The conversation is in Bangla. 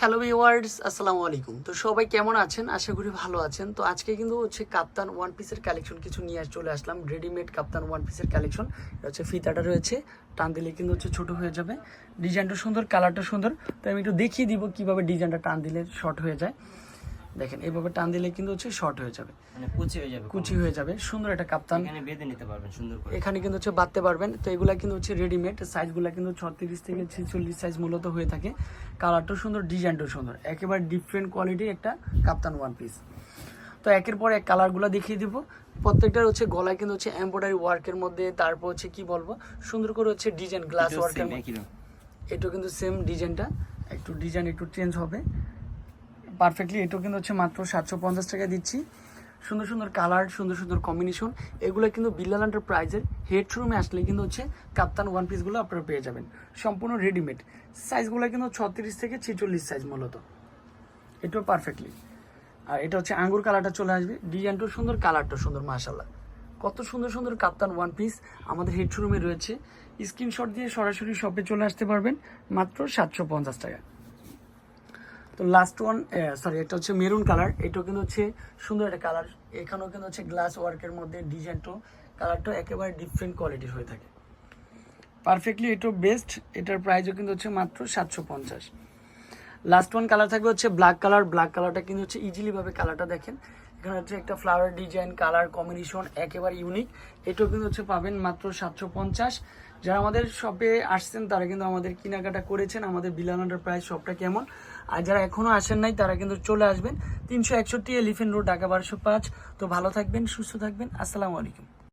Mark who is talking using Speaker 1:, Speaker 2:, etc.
Speaker 1: হ্যালো ভিওয়ার্স আসসালামু আলাইকুম। তো সবাই কেমন আছেন? আশা করি ভালো আছেন। তো আজকে কিন্তু হচ্ছে কাপ্তান ওয়ান পিসের কালেকশন কিছু নিয়ে চলে আসলাম। রেডিমেড কাপ্তান ওয়ান পিসের কালেকশন এটা হচ্ছে ফিতাটা রয়েছে। টান দিলে কিন্তু হচ্ছে ছোটো হয়ে যাবে। ডিজাইনটা সুন্দর কালারটা সুন্দর। তো আমি একটু দেখিয়ে দিব কীভাবে ডিজাইনটা টান দিলে শর্ট হয়ে যায়। দেখেন এইভাবে টান দিলে কিন্তু হচ্ছে শর্ট হয়ে যাবে।
Speaker 2: মানে কুচি হয়ে যাবে
Speaker 1: কুচি হয়ে যাবে সুন্দর একটা কাপ্তান।
Speaker 2: এখানে বেঁধে নিতে পারবেন সুন্দর করে।
Speaker 1: এখানে কিন্তু হচ্ছে বাঁধতে পারবেন। তো এগুলা কিন্তু হচ্ছে রেডিমেড সাইজগুলো কিন্তু ছত্রিশ থেকে ছেচল্লিশ সাইজ মূলত হয়ে থাকে। কালারটাও সুন্দর ডিজাইনটাও সুন্দর। একেবারে ডিফারেন্ট কোয়ালিটির একটা কাপ্তান ওয়ান পিস তো একের পর এক কালারগুলো দেখিয়ে দিব। প্রত্যেকটার হচ্ছে গলায় কিন্তু হচ্ছে এমব্রয়ডারি ওয়ার্কের মধ্যে তারপর হচ্ছে কি বলব? সুন্দর করে হচ্ছে ডিজাইন গ্লাস ওয়ার্কের এটাও কিন্তু সেম ডিজাইনটা একটু ডিজাইন একটু চেঞ্জ হবে। পারফেক্টলি এটাও কিন্তু হচ্ছে মাত্র সাতশো পঞ্চাশ টাকা দিচ্ছি। সুন্দর সুন্দর কালার সুন্দর সুন্দর কম্বিনেশন এগুলো কিন্তু বিল্লাল এন্টারপ্রাইজের হেড শোরুমে আসলে কিন্তু হচ্ছে কাপ্তান ওয়ান পিসগুলো আপনারা পেয়ে যাবেন। সম্পূর্ণ রেডিমেড সাইজগুলো কিন্তু ছত্রিশ থেকে ছেচল্লিশ সাইজ মূলত। এটাও পারফেক্টলি আর এটা হচ্ছে আঙ্গুর কালারটা চলে আসবে। ডিজাইনটাও সুন্দর কালারটাও সুন্দর মাশাল্লাহ কত সুন্দর সুন্দর কাপ্তান ওয়ান পিস আমাদের হেড শোরুমে রয়েছে। স্ক্রিনশট দিয়ে সরাসরি শপে চলে আসতে পারবেন। মাত্র সাতশো পঞ্চাশ টাকা। তো লাস্ট ওয়ান সরি এটা হচ্ছে মেরুন কালার এটাও কিন্তু হচ্ছে সুন্দর একটা কালার এখানেও কিন্তু হচ্ছে গ্লাস ওয়ার্কের মধ্যে ডিজাইনটাও কালারটাও একেবারে ডিফারেন্ট কোয়ালিটির হয়ে থাকে। পারফেক্টলি এটাও বেস্ট এটার প্রাইসও কিন্তু হচ্ছে মাত্র সাতশো পঞ্চাশ। লাস্ট ওয়ান কালার থাকবে হচ্ছে ব্ল্যাক কালার ব্ল্যাক কালারটা কিন্তু হচ্ছে ইজিলিভাবে কালারটা দেখেন। এখানে হচ্ছে একটা ফ্লাওয়ার ডিজাইন কালার কম্বিনেশন একেবারে ইউনিক এটাও কিন্তু হচ্ছে পাবেন মাত্র সাতশো পঞ্চাশ। যারা আমাদের শপে আসছেন, তারা কিন্তু আমাদের কেনাকাটা করেছেন, আমাদের বিলানাটার প্রাইস শপটা কেমন। আর যারা এখনও আসেন নাই, তারা কিন্তু চলে আসবেন। তিনশো একষট্টি এলিফেন্ট রোড ঢাকা বারোশো পাঁচ। তো ভালো থাকবেন, সুস্থ থাকবেন। আসসালামু আলাইকুম।